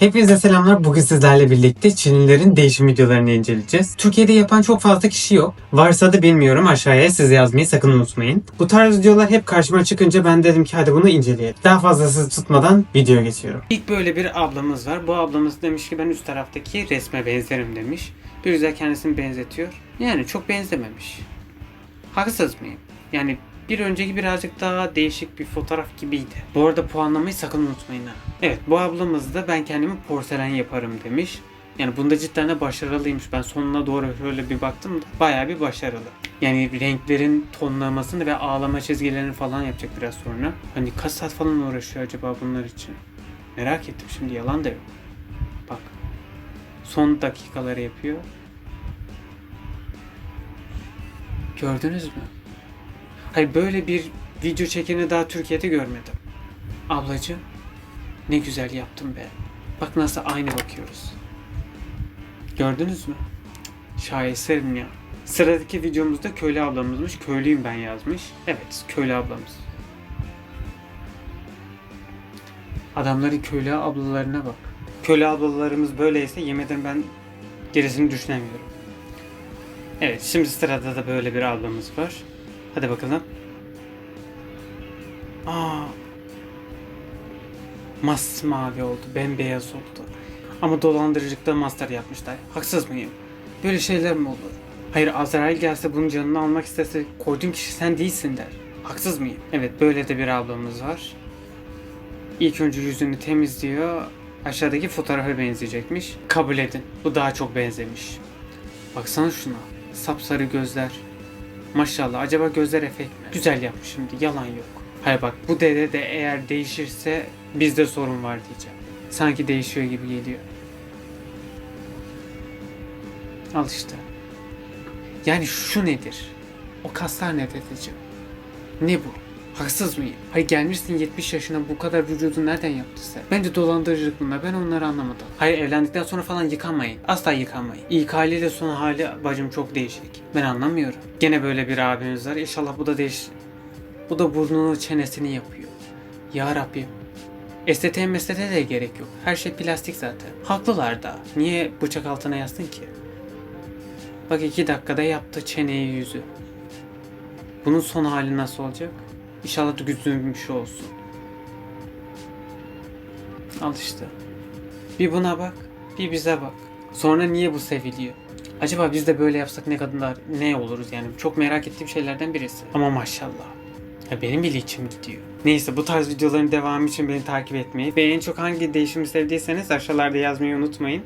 Hepinize selamlar. Bugün sizlerle birlikte Çinlilerin değişim videolarını inceleyeceğiz. Türkiye'de yapan çok fazla kişi yok. Varsa da bilmiyorum aşağıya siz yazmayı sakın unutmayın. Bu tarz videolar hep karşıma çıkınca ben dedim ki hadi bunu inceleyelim. Daha fazlası tutmadan videoya geçiyorum. İlk böyle bir ablamız var. Bu ablamız demiş ki ben üst taraftaki resme benzerim demiş. Bir güzel kendisini benzetiyor. Yani çok benzememiş. Haksız mıyım? Yani bir önceki birazcık daha değişik bir fotoğraf gibiydi. Bu arada puanlamayı sakın unutmayın ha. Evet bu ablamız da ben kendimi porselen yaparım demiş. Yani bunda cidden de başarılıymış. Ben sonuna doğru şöyle bir baktım da bayağı bir başarılı. Yani renklerin tonlamasını ve ağlama çizgilerini falan yapacak biraz sonra. Hani kaç saat falan uğraşıyor acaba bunlar için? Merak ettim şimdi yalan da yok. Bak. Son dakikaları yapıyor. Gördünüz mü? Hayır böyle bir video çekeni daha Türkiye'de görmedim. Ablacığım ne güzel yaptın be. Bak nasıl aynı bakıyoruz. Gördünüz mü? Şaheserim ya. Sıradaki videomuzda köylü ablamızmış. Köylüyüm ben yazmış. Evet köylü ablamız. Adamların köylü ablalarına bak. Köylü ablalarımız böyleyse yemeden ben gerisini düşünemiyorum. Evet şimdi sırada da böyle bir ablamız var. Hadi bakalım. Aa. Masmavi oldu, bembeyaz oldu. Ama dolandırıcılıkta master yapmışlar. Haksız mıyım? Böyle şeyler mi olur? Hayır Azrail gelse bunun canını almak istese koyduğum kişi sen değilsin der. Haksız mıyım? Evet böyle de bir ablamız var. İlk önce yüzünü temizliyor. Aşağıdaki fotoğrafa benzeyecekmiş. Kabul edin. Bu daha çok benzemiş. Baksana şuna. Sapsarı gözler. Maşallah acaba gözler efekt mi? Güzel yapmış şimdi yalan yok. Hayır bak bu dede de eğer değişirse bizde sorun var diyeceğim. Sanki değişiyor gibi geliyor. Al işte. Yani şu nedir? O kaslar ne dedeciğim? Ne bu? Haksız mıyım? Hayır gelmişsin 70 yaşına bu kadar vücudu nereden yaptı sen? Bence dolandırıcılık bunlar. Ben onları anlamadım. Hayır evlendikten sonra falan yıkanmayın. Asla yıkanmayın. İlk haliyle son hali bacım çok değişik. Ben anlamıyorum. Gene böyle bir abimiz var. İnşallah bu da değiş... Bu da burnunu çenesini yapıyor. Ya Rabbim. Estetiğe meslete de gerek yok. Her şey plastik zaten. Haklılar da. Niye bıçak altına yazsın ki? Bak iki dakikada yaptı çeneyi yüzü. Bunun son hali nasıl olacak? İnşallah da güzel bir şey olsun. Al işte. Bir buna bak, bir bize bak. Sonra niye bu seviliyor? Acaba biz de böyle yapsak ne kadınlar ne oluruz yani çok merak ettiğim şeylerden birisi. Ama maşallah. Ya benim bile içim gidiyor. Neyse bu tarz videoların devamı için beni takip etmeyi ve en çok hangi değişimi sevdiyseniz aşağılarda yazmayı unutmayın.